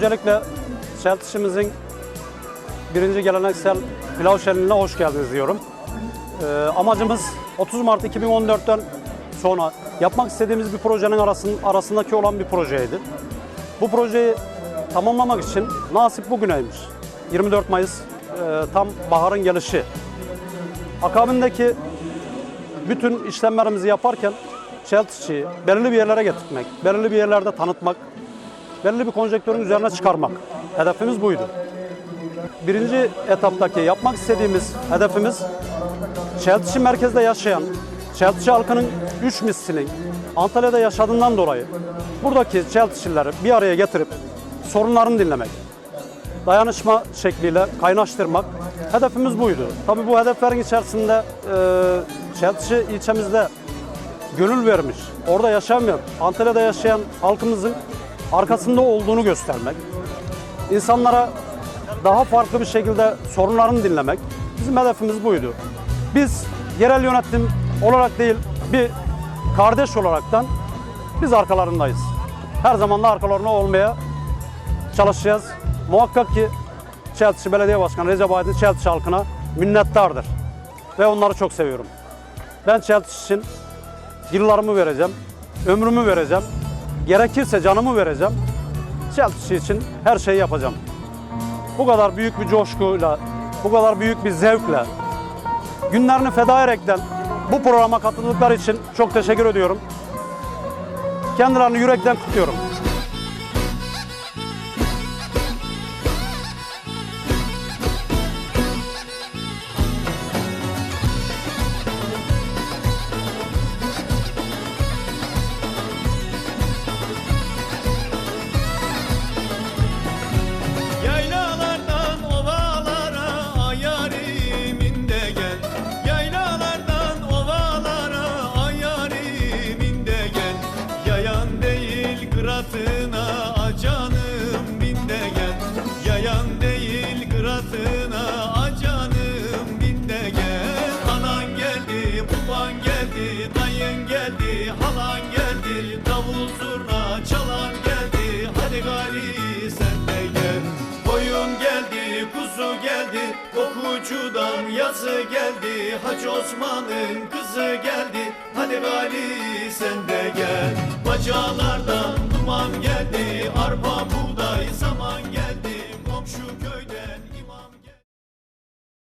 Öncelikle Çeltişimizin birinci geleneksel pilav şenliğine hoş geldiniz diyorum. Ee, amacımız 30 Mart 2014'ten sonra yapmak istediğimiz bir projenin arasın, arasındaki olan bir projeydi. Bu projeyi tamamlamak için nasip bugüneymiş. 24 Mayıs e, tam baharın gelişi. Akabindeki bütün işlemlerimizi yaparken Çeltişi'yi belirli bir yerlere getirmek, belirli bir yerlerde tanıtmak, belirli bir konjektörün üzerine çıkarmak. Hedefimiz buydu. Birinci etaptaki yapmak istediğimiz hedefimiz Çeltişi merkezde yaşayan, Çeltişi halkının üç mislinin Antalya'da yaşadığından dolayı buradaki Çeltişilileri bir araya getirip sorunlarını dinlemek, dayanışma şekliyle kaynaştırmak hedefimiz buydu. Tabii bu hedeflerin içerisinde e, Çeltişi ilçemizde gönül vermiş, orada yaşamayan, Antalya'da yaşayan halkımızın arkasında olduğunu göstermek, insanlara daha farklı bir şekilde sorunlarını dinlemek bizim hedefimiz buydu. Biz yerel yönetim olarak değil bir kardeş olaraktan biz arkalarındayız. Her zaman da arkalarına olmaya çalışacağız. Muhakkak ki Çeltişi Belediye Başkanı Recep Aydın Çeltişi halkına minnettardır. Ve onları çok seviyorum. Ben Çeltişi için yıllarımı vereceğim, ömrümü vereceğim. Gerekirse canımı vereceğim. Çeltişi için her şeyi yapacağım. Bu kadar büyük bir coşkuyla, bu kadar büyük bir zevkle, günlerini feda ederekten bu programa katıldıkları için çok teşekkür ediyorum. Kendilerini yürekten kutluyorum. Dayın geldi, halan geldi Davul zurna çalan geldi, hadi gari sen de gel. Koyun geldi, kuzu geldi, kokucudan yazı geldi. Hacı Osman'ın kızı geldi, hadi gari sen de gel